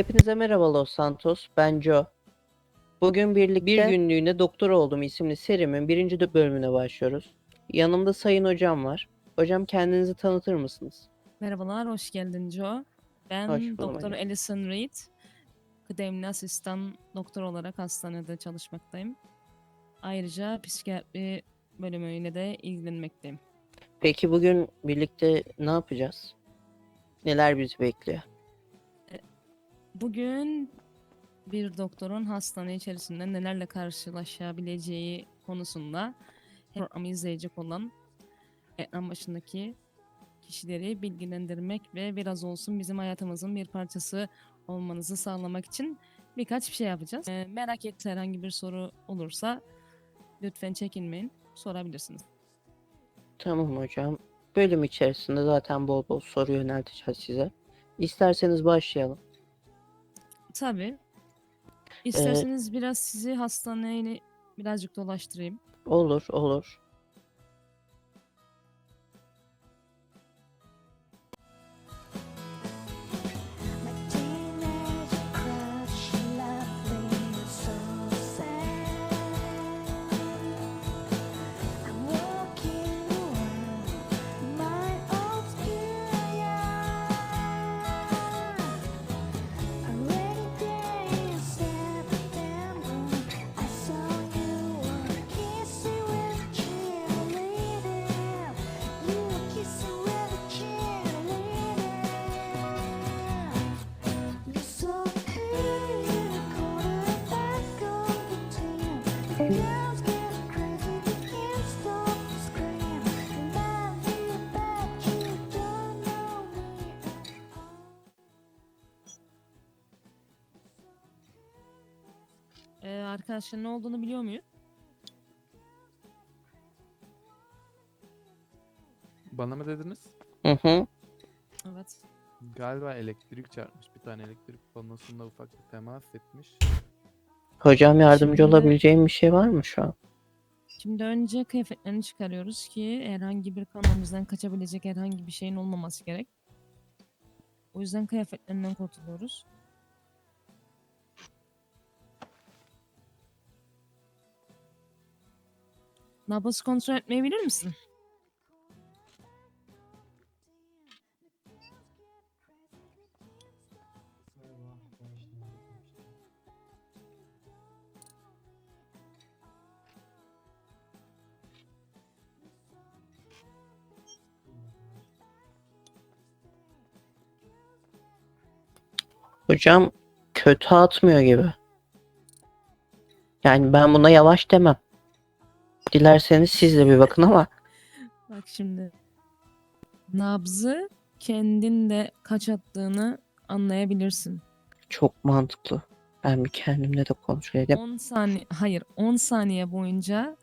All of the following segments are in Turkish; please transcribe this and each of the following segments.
Hepinize merhaba Los Santos. Ben Joe. Bugün birlikte bir günlüğüne doktor oldum isimli serimin birinci bölümüne başlıyoruz. Yanımda sayın hocam var. Hocam kendinizi tanıtır mısınız? Merhabalar, hoş geldin Joe. Ben Doktor. Alison Reed. Kıdemli asistan doktor olarak hastanede çalışmaktayım. Ayrıca psikiyatri bölümüyle de ilgilenmekteyim. Peki bugün birlikte ne yapacağız? Neler bizi bekliyor? Bugün bir doktorun hastane içerisinde nelerle karşılaşabileceği konusunda programı izleyecek olan ekran başındaki kişileri bilgilendirmek ve biraz olsun bizim hayatımızın bir parçası olmanızı sağlamak için birkaç bir şey yapacağız. Ee, merak et herhangi bir soru olursa lütfen çekinmeyin, sorabilirsiniz. Tamam hocam. Bölüm içerisinde zaten bol bol soru yönelteceğiz size. İsterseniz başlayalım. Tabii. İsterseniz biraz sizi hastaneyle birazcık dolaştırayım. Olur, olur. Ee, arkadaşlar ne olduğunu biliyor muyum? Bana mı dediniz? Hı hı. Evet. Galiba elektrik çarpmış. Bir tane elektrik panosunda ufak bir temas etmiş. Hocam yardımcı Şimdi- olabileceğim bir şey var mı şu an? Şimdi önce kıyafetlerini çıkarıyoruz ki herhangi bir kanalımızdan kaçabilecek herhangi bir şeyin olmaması gerek. O yüzden kıyafetlerinden kurtuluyoruz. Nabız kontrol etmeyi bilir misin? Hocam kötü atmıyor gibi. Yani ben buna yavaş demem. Dilerseniz siz de bir bakın ama Bak şimdi. Nabzı kendin de kaç attığını anlayabilirsin. çok mantıklı. Ben bir kendimle de kontrol edeyim. 10 saniye hayır 10 saniye boyunca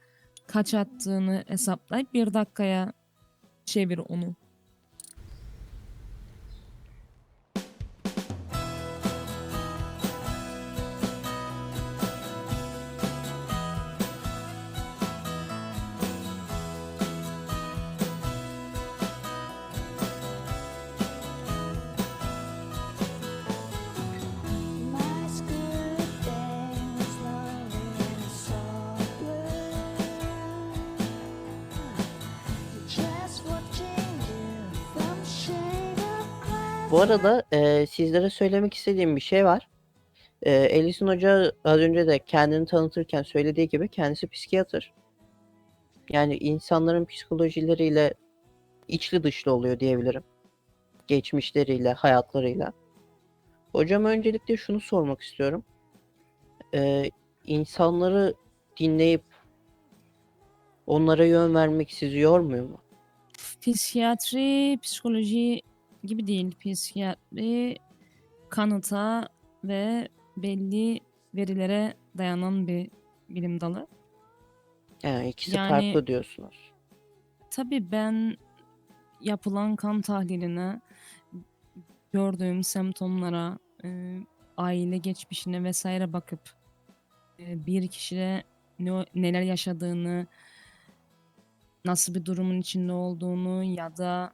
kaç attığını hesaplayıp bir dakikaya çevir onu. Bu arada e, sizlere söylemek istediğim bir şey var. E, Elison Hoca az önce de kendini tanıtırken söylediği gibi kendisi psikiyatr. Yani insanların psikolojileriyle içli dışlı oluyor diyebilirim. Geçmişleriyle, hayatlarıyla. Hocam öncelikle şunu sormak istiyorum. E, insanları dinleyip onlara yön vermek sizi yormuyor mu? Psikiyatri, psikoloji gibi değil. Psikiyatri kanıta ve belli verilere dayanan bir bilim dalı. Yani ikisi Yani- farklı diyorsunuz. Tabii ben yapılan kan tahliline, gördüğüm semptomlara, e, aile geçmişine vesaire bakıp e, bir kişide ne, neler yaşadığını, nasıl bir durumun içinde olduğunu ya da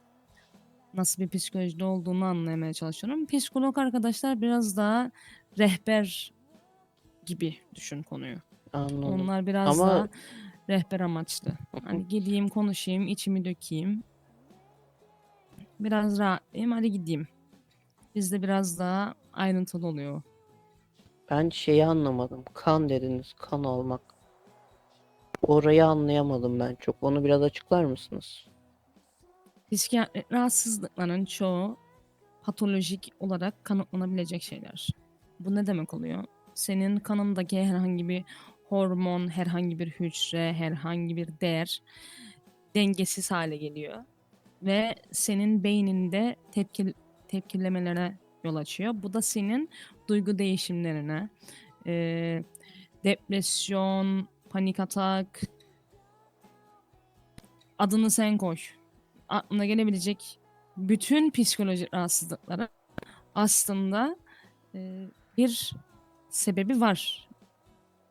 nasıl bir psikolojide olduğunu anlamaya çalışıyorum. Psikolog arkadaşlar biraz daha rehber gibi düşün konuyu. Anladım. Onlar biraz Ama- daha rehber amaçlı. Hani gideyim konuşayım, içimi dökeyim. Biraz rahatlayayım, hadi gideyim. Bizde biraz daha ayrıntılı oluyor. Ben şeyi anlamadım. Kan dediniz. Kan almak. Orayı anlayamadım ben çok. Onu biraz açıklar mısınız? Psikiyatrik rahatsızlıkların çoğu patolojik olarak kanıtlanabilecek şeyler. Bu ne demek oluyor? Senin kanındaki herhangi bir hormon, herhangi bir hücre, herhangi bir değer dengesiz hale geliyor ve senin beyninde tepki tepkilemelere yol açıyor. Bu da senin duygu değişimlerine, eee, depresyon, panik atak, adını sen koy. Aklına gelebilecek bütün psikolojik rahatsızlıklara aslında e, bir sebebi var.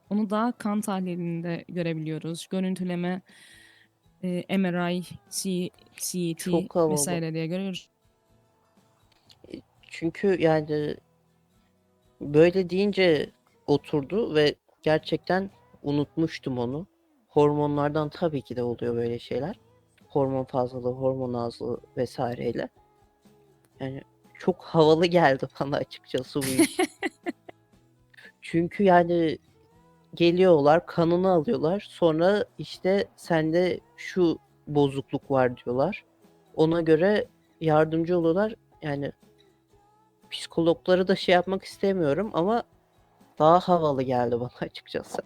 Onu da kan tahlilinde görebiliyoruz. Görüntüleme, e, MRI, C- CT havalı. vesaire diye görüyoruz. Çünkü yani böyle deyince oturdu ve gerçekten unutmuştum onu. Hormonlardan tabii ki de oluyor böyle şeyler. Hormon fazlalığı, hormon azlığı vesaireyle. Yani çok havalı geldi bana açıkçası bu iş. Çünkü yani geliyorlar, kanını alıyorlar. Sonra işte sende şu bozukluk var diyorlar. Ona göre yardımcı oluyorlar. Yani psikologları da şey yapmak istemiyorum ama daha havalı geldi bana açıkçası.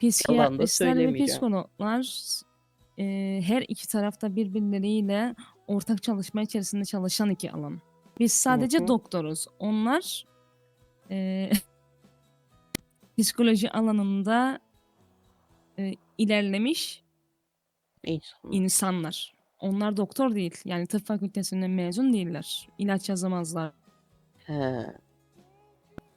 Psikiyatristler ve psikologlar e, her iki tarafta birbirleriyle ortak çalışma içerisinde çalışan iki alan. Biz sadece hı. doktoruz. Onlar e, psikoloji alanında e, ilerlemiş İnsan. insanlar. Onlar doktor değil. Yani tıp fakültesinden mezun değiller. İlaç yazamazlar. He,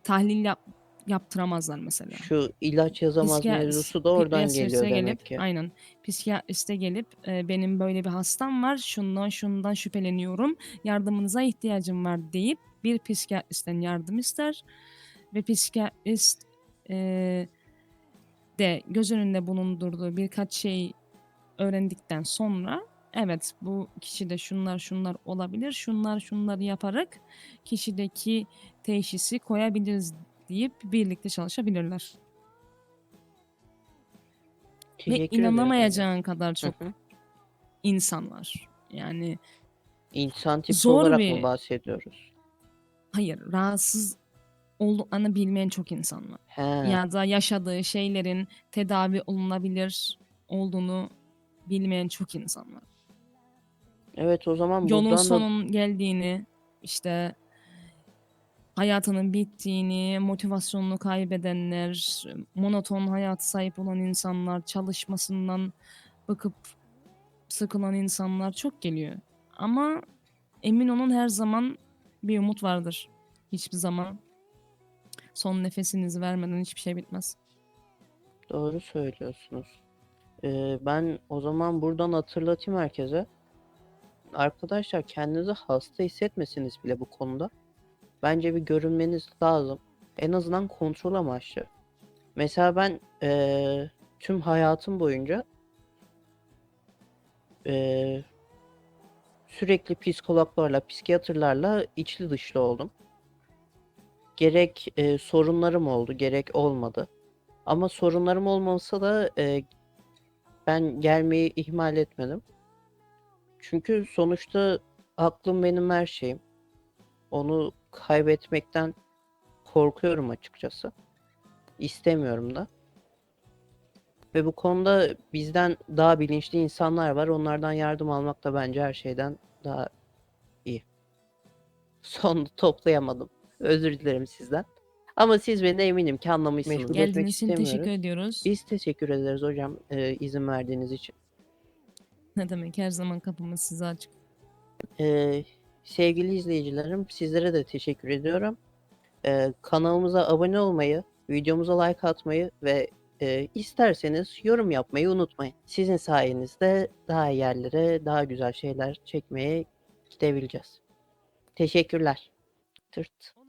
Tahlil yap- yaptıramazlar mesela. şu ilaç yazamaz Psikiyat- mevzusu da oradan psikiyatriste geliyor gelip, demek ki. Aynen. Psikiyatriste gelip e, benim böyle bir hastam var. Şundan şundan şüpheleniyorum. Yardımınıza ihtiyacım var deyip bir psikiyatristten yardım ister. Ve psikiyatrist e, de göz önünde bulundurduğu birkaç şey öğrendikten sonra evet bu kişide şunlar şunlar olabilir. Şunlar şunları yaparak kişideki teşhisi koyabiliriz deyip birlikte çalışabilirler. Ve Teşekkür inanamayacağın kadar Hı çok insan var. Yani İnsan tipi Zor olarak bir- mı bahsediyoruz? hayır rahatsız olduklarını bilmeyen çok insan var. He, Ya da yaşadığı şeylerin tedavi olunabilir olduğunu bilmeyen çok insan var. evet o zaman Yolun buradan da sonun geldiğini, işte hayatının bittiğini, motivasyonunu kaybedenler, monoton hayat sahip olan insanlar, çalışmasından bakıp sıkılan insanlar çok geliyor. Ama emin olun her zaman bir umut vardır. Hiçbir zaman son nefesinizi vermeden hiçbir şey bitmez. Doğru söylüyorsunuz. Ee, ben o zaman buradan hatırlatayım herkese. Arkadaşlar kendinizi hasta hissetmesiniz bile bu konuda. Bence bir görünmeniz lazım. En azından kontrol amaçlı. Mesela ben eee, tüm hayatım boyunca eee, sürekli psikologlarla, psikiyatrlarla içli dışlı oldum. Gerek eee, sorunlarım oldu, gerek olmadı. Ama sorunlarım olmasa da eee, ben gelmeyi ihmal etmedim. Çünkü sonuçta aklım benim her şeyim. Onu kaybetmekten korkuyorum açıkçası. İstemiyorum da. Ve bu konuda bizden daha bilinçli insanlar var. Onlardan yardım almak da bence her şeyden daha iyi. Sonunda toplayamadım. Özür dilerim sizden. Ama siz beni eminim ki anlamışsınız. Geldiğiniz Etmek için teşekkür ediyoruz. Biz teşekkür ederiz hocam e, izin verdiğiniz için. Ne demek her zaman kapımız size açık. Ee, sevgili izleyicilerim, sizlere de teşekkür ediyorum. Ee, kanalımıza abone olmayı, videomuza like atmayı ve e, isterseniz yorum yapmayı unutmayın. Sizin sayenizde daha yerlere, daha güzel şeyler çekmeye gidebileceğiz. Teşekkürler. Tırt.